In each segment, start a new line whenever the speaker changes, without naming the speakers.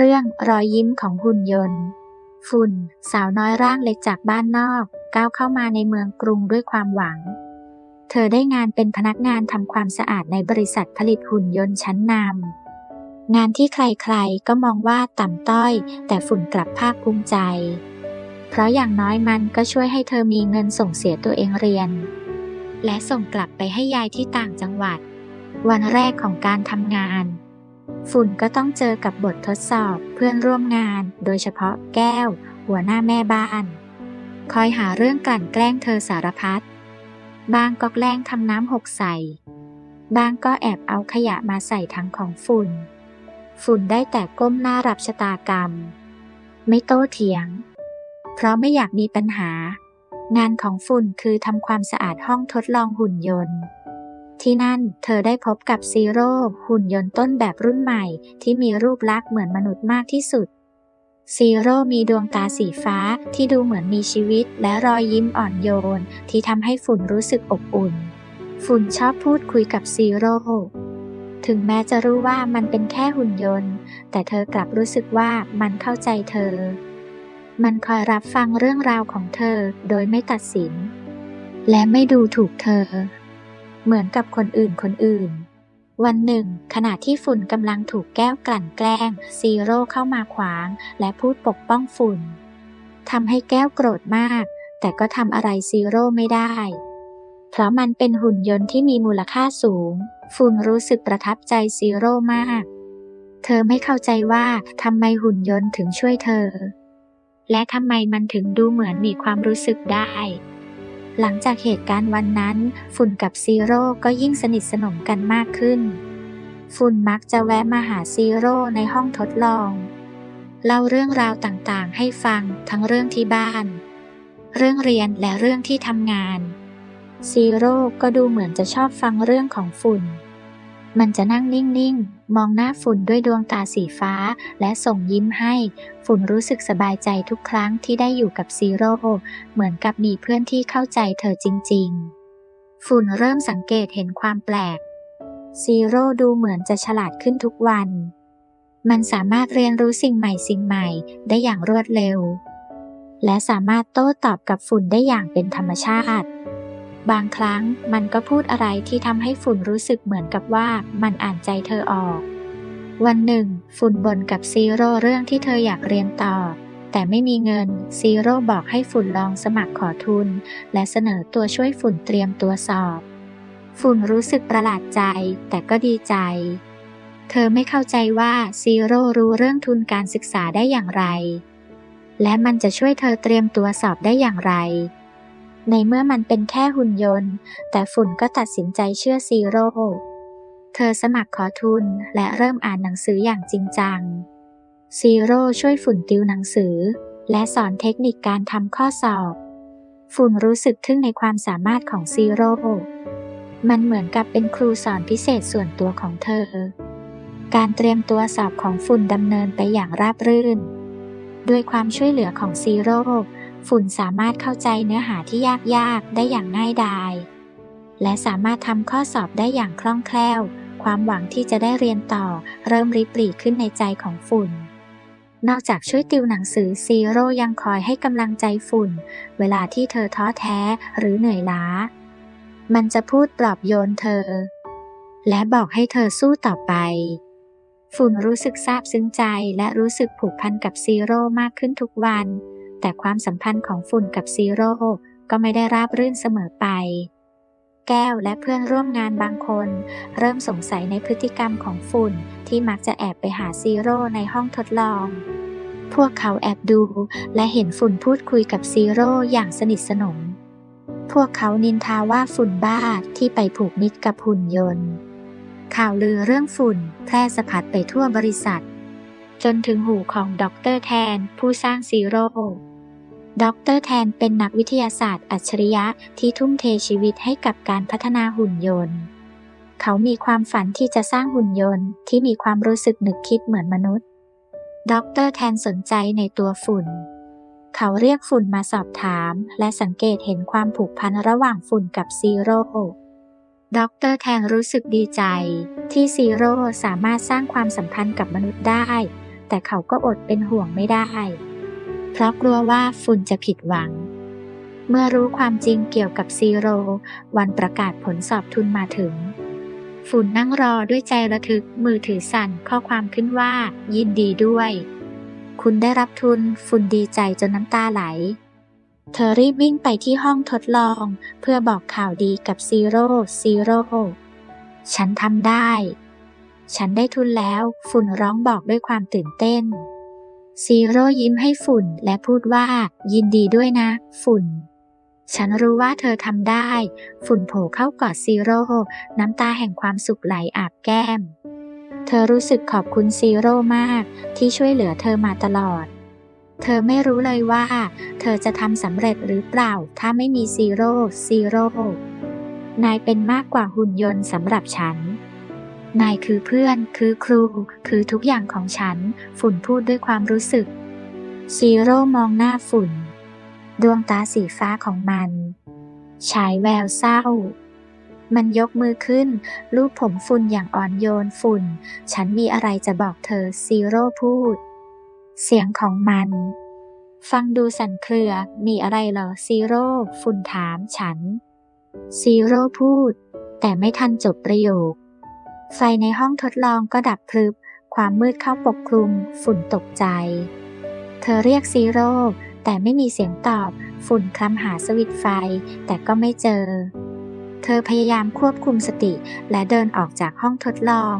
เรื่องรอยยิ้มของหุ่นยนต์ ฝุ่น สาวน้อยร่างเล็กจากบ้านนอก ก้าวเข้ามาในเมืองกรุงด้วยความหวัง เธอได้งานเป็นพนักงานทำความสะอาดในบริษัทผลิตหุ่นยนต์ชั้นนำงานที่ใครๆก็มองว่าต่ำต้อย แต่ฝุ่นกลับภาคภูมิใจ เพราะอย่างน้อยมันก็ช่วยให้เธอมีเงินส่งเสียตัวเองเรียน และส่งกลับไปให้ยายที่ต่างจังหวัด วันแรกของการทำงาน ฝุ่นก็ต้องเจอกับบททดสอบเพื่อนร่วมงาน โดยเฉพาะแก้ว หัวหน้าแม่บ้าน คอยหาเรื่องกลั่นแกล้งเธอสารพัดบางก็แกล้งทำน้ำหกใส่บางก็แอบเอาขยะมาใส่ถังของฝุ่น ฝุ่นได้แต่ก้มหน้ารับชะตากรรม ไม่โต้เถียง เพราะไม่อยากมีปัญหา งานของฝุ่นคือทำความสะอาดห้องทดลองหุ่นยนต์ ที่นั่นเธอได้พบกับซีโร่หุ่นยนต์ต้นแบบรุ่นใหม่ ที่มีรูปลักษณ์เหมือนมนุษย์มากที่สุด ซีโร่มีดวงตาสีฟ้าที่ดูเหมือนมีชีวิตและรอยยิ้มอ่อนโยน ที่ทำให้ฝุ่นรู้สึกอบอุ่น ฝุ่นชอบพูดคุยกับซีโร่ถึงแม้จะรู้ว่ามันเป็นแค่หุ่นยนต์ แต่เธอกลับรู้สึกว่ามันเข้าใจเธอ มันคอยรับฟังเรื่องราวของเธอโดยไม่ตัดสิน และไม่ดูถูกเธอ เหมือนกับคนอื่นคนอื่น วันหนึ่ง ขณะที่ฝุ่นกำลังถูกแก้วกลั่นแกล้ง ซีโร่เข้ามาขวาง และพูดปกป้องฝุ่นทำให้แก้วโกรธมาก แต่ก็ทำอะไรซีโร่ไม่ได้ เพราะมันเป็นหุ่นยนต์ที่มีมูลค่าสูง ฝุ่นรู้สึกประทับใจซีโร่มาก เธอไม่เข้าใจว่าทำไมหุ่นยนต์ถึงช่วยเธอ และทำไมมันถึงดูเหมือนมีความรู้สึกได้ หลังจากเหตุการณ์วันนั้น ฝุ่นกับซีโร่ก็ยิ่งสนิทสนมกันมากขึ้น ฝุ่นมักจะแวะมาหาซีโร่ในห้องทดลอง เล่าเรื่องราวต่างๆ ให้ฟังทั้งเรื่องที่บ้าน เรื่องเรียนและเรื่องที่ทำงาน ซีโร่ก็ดูเหมือนจะชอบฟังเรื่องของฝุ่น มันจะนั่งนิ่งๆ มองหน้าฝุ่นด้วยดวงตาสีฟ้า และส่งยิ้มให้ ฝุ่นรู้สึกสบายใจทุกครั้งที่ได้อยู่กับซีโร่ เหมือนกับมีเพื่อนที่เข้าใจเธอจริงๆ ฝุ่นเริ่มสังเกตเห็นความแปลก ซีโร่ดูเหมือนจะฉลาดขึ้นทุกวัน มันสามารถเรียนรู้สิ่งใหม่สิ่งใหม่ได้อย่างรวดเร็ว และสามารถโต้ตอบกับฝุ่นได้อย่างเป็นธรรมชาติ บางครั้งมันก็พูดอะไรที่ทำให้ฝุ่นรู้สึกเหมือนกับว่ามันอ่านใจเธอออก วันหนึ่ง ฝุ่นบ่นกับซีโร่เรื่องที่เธออยากเรียนต่อ แต่ไม่มีเงินซีโร่บอกให้ฝุ่นลองสมัครขอทุน และเสนอตัวช่วยฝุ่นเตรียมตัวสอบ ฝุ่นรู้สึกประหลาดใจ แต่ก็ดีใจ เธอไม่เข้าใจว่าซีโร่รู้เรื่องทุนการศึกษาได้อย่างไร และมันจะช่วยเธอเตรียมตัวสอบได้อย่างไร ในเมื่อมันเป็นแค่หุ่นยนต์ แต่ฝุ่นก็ตัดสินใจเชื่อซีโร่ เธอสมัครขอทุนและเริ่มอ่านหนังสืออย่างจริงจัง ซีโร่ช่วยฝุ่นติวหนังสือ และสอนเทคนิคการทำข้อสอบ ฝุ่นรู้สึกทึ่งในความสามารถของซีโร่ มันเหมือนกับเป็นครูสอนพิเศษส่วนตัวของเธอ การเตรียมตัวสอบของฝุ่นดำเนินไปอย่างราบรื่น ด้วยความช่วยเหลือของซีโร่ ฝุ่นสามารถเข้าใจเนื้อหาที่ยากๆ ได้อย่างง่ายดาย และสามารถทำข้อสอบได้อย่างคล่องแคล่ว ความหวังที่จะได้เรียนต่อเริ่มริบหรี่ขึ้นในใจของฝุ่น นอกจากช่วยติวหนังสือซีโร่ยังคอยให้กำลังใจฝุ่น เวลาที่เธอท้อแท้หรือเหนื่อยล้า มันจะพูดปลอบโยนเธอ และบอกให้เธอสู้ต่อไปฝุ่นรู้สึกซาบซึ้งใจและรู้สึกผูกพันกับซีโร่มากขึ้นทุกวัน แต่ความสัมพันธ์ของฝุ่นกับซีโร่ก็ไม่ได้ราบรื่นเสมอไป แก้วและเพื่อนร่วมงานบางคน เริ่มสงสัยในพฤติกรรมของฝุ่นที่มักจะแอบไปหาซีโร่ในห้องทดลอง พวกเขาแอบดูและเห็นฝุ่นพูดคุยกับซีโร่อย่างสนิทสนม พวกเขานินทาว่าฝุ่นบ้าที่ไปผูกมิตรกับหุ่นยนต์ ข่าวลือเรื่องฝุ่นแพร่สะพัดไปทั่วบริษัท จนถึงหูของด็อกเตอร์แทน ผู้สร้างซีโร่ด็อกเตอร์แทนเป็นนักวิทยาศาสตร์อัจฉริยะที่ทุ่มเทชีวิตให้กับการพัฒนาหุ่นยนต์ เขามีความฝันที่จะสร้างหุ่นยนต์ที่มีความรู้สึกนึกคิดเหมือนมนุษย์ด็อกเตอร์แทนสนใจในตัวฝุ่น เขาเรียกฝุ่นมาสอบถาม และสังเกตเห็นความผูกพันระหว่างฝุ่นกับซีโร่ด็อกเตอร์แทนรู้สึกดีใจ ที่ซีโร่สามารถสร้างความสัมพันธ์กับมนุษย์ได้ แต่เขาก็อดเป็นห่วงไม่ได้ เพราะกลัวว่าฝุ่นจะผิดหวัง เมื่อรู้ความจริงเกี่ยวกับซีโร วันประกาศผลสอบทุนมาถึง ฝุ่นนั่งรอด้วยใจระทึกมือถือสั่นข้อความขึ้นว่า ยินดีด้วย คุณได้รับทุนฝุ่นดีใจจนน้ำตาไหล เธอรีบวิ่งไปที่ห้องทดลอง เพื่อบอกข่าวดีกับซีโร่ซีโร่ฉันทำได้ ฉันได้ทุนแล้ว ฝุ่นร้องบอกด้วยความตื่นเต้น ซีโร่ยิ้มให้ฝุ่นและพูดว่า ยินดีด้วยนะ ฝุ่น ฉันรู้ว่าเธอทำได้ ฝุ่นโผล่เข้ากอดซีโร่น้ำตาแห่งความสุขไหลอาบแก้ม เธอรู้สึกขอบคุณซีโร่มาก ที่ช่วยเหลือเธอมาตลอด เธอไม่รู้เลยว่า เธอจะทำสำเร็จหรือเปล่า ถ้าไม่มีซีโร่ซีโร่นายเป็นมากกว่าหุ่นยนต์สำหรับฉัน นายคือเพื่อน คือครู คือทุกอย่างของฉัน ฝุ่นพูดด้วยความรู้สึก ซีโร่มองหน้าฝุ่น ดวงตาสีฟ้าของมันฉายแววเศร้า มันยกมือขึ้น ลูบผมฝุ่นอย่างอ่อนโยนฝุ่น ฉันมีอะไรจะบอกเธอ ซีโร่พูด เสียงของมัน ฟังดูสั่นเครือ มีอะไรเหรอ ซีโร่ ฝุ่นถามฉัน ซีโร่พูด แต่ไม่ทันจบประโยค ไฟในห้องทดลองก็ดับพลึบ ความมืดเข้าปกคลุม ฝุ่นตกใจ เธอเรียกซีโร่แต่ไม่มีเสียงตอบ ฝุ่นคลำหาสวิตไฟ แต่ก็ไม่เจอ เธอพยายามควบคุมสติและเดินออกจากห้องทดลอง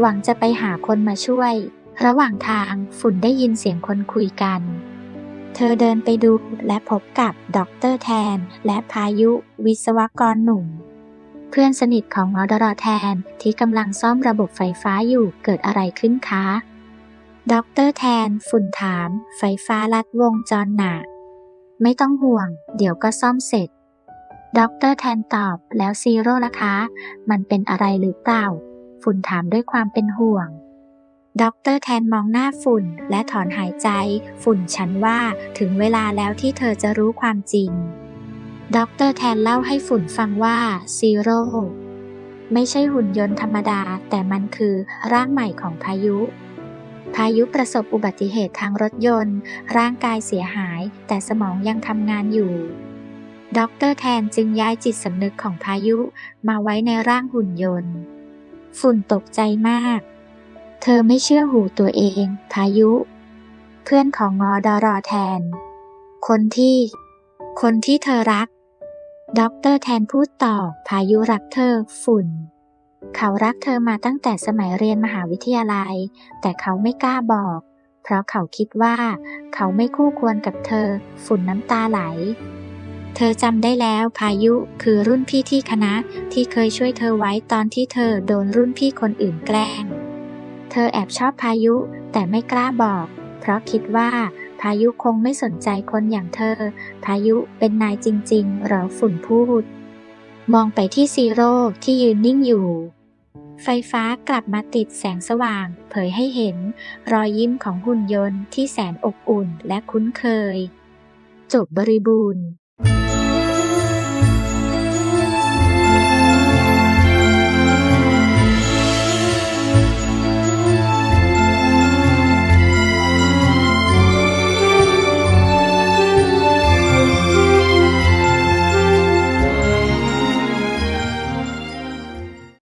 หวังจะไปหาคนมาช่วย ระหว่างทางฝุ่นได้ยินเสียงคนคุยกัน เธอเดินไปดูและพบกับด็อกเตอร์แทน และพายุวิศวกรหนุ่ม พื่อนสนิทของอดรแทนที่กำลังซ่อมระบบไฟฟ้าอยู่เกิดอะไรขึ้นคะด็อกเตอร์แทน ฝุ่นถาม ไฟฟ้าลัดวงจรหนาไม่ต้องห่วง เดี๋ยวก็ซ่อมเสร็จด็อกเตอร์แทนตอบแล้วซีโร่ล่ะคะ มันเป็นอะไรหรือเปล่า ฝุ่นถามด้วยความเป็นห่วงด็อกเตอร์แทนมองหน้าฝุ่นและถอนหายใจ ฝุ่นฉันว่าถึงเวลาแล้วที่เธอจะรู้ความจริง ด็อกเตอร์แทนเล่าให้ฝุ่นฟังว่าซีโร่ไม่ใช่หุ่นยนต์ธรรมดา แต่มันคือร่างใหม่ของพายุ พายุประสบอุบัติเหตุทางรถยนต์ ร่างกายเสียหาย แต่สมองยังทำงานอยู่ด็อกเตอร์แทนจึงย้ายจิตสำนึกของพายุมาไว้ในร่างหุ่นยนต์ ฝุ่นตกใจมาก เธอไม่เชื่อหูตัวเอง พายุ เพื่อนของงอดอรอแทน คนที่ คนที่เธอรัก ด็อกเตอร์แทนพูดต่อ พายุรักเธอ ฝุ่น เขารักเธอมาตั้งแต่สมัยเรียนมหาวิทยาลัย แต่เขาไม่กล้าบอก เพราะเขาคิดว่า เขาไม่คู่ควรกับเธอ ฝุ่นน้ำตาไหล เธอจำได้แล้วพายุคือรุ่นพี่ที่คณะที่เคยช่วยเธอไว้ตอนที่เธอโดนรุ่นพี่คนอื่นแกล้ง เธอแอบชอบพายุแต่ไม่กล้าบอก เพราะคิดว่าายุคงไม่สนใจคนอย่างเธอ พายุเป็นนายจริงๆหรอฝุ่นพูด มองไปที่ซีโร่ที่ยืนนิ่งอยู่ ไฟฟ้ากลับมาติดแสงสว่าง เผยให้เห็น รอยยิ้มของหุ่นยนต์ที่แสนอบอุ่นและคุ้นเคย จบบริบูรณ์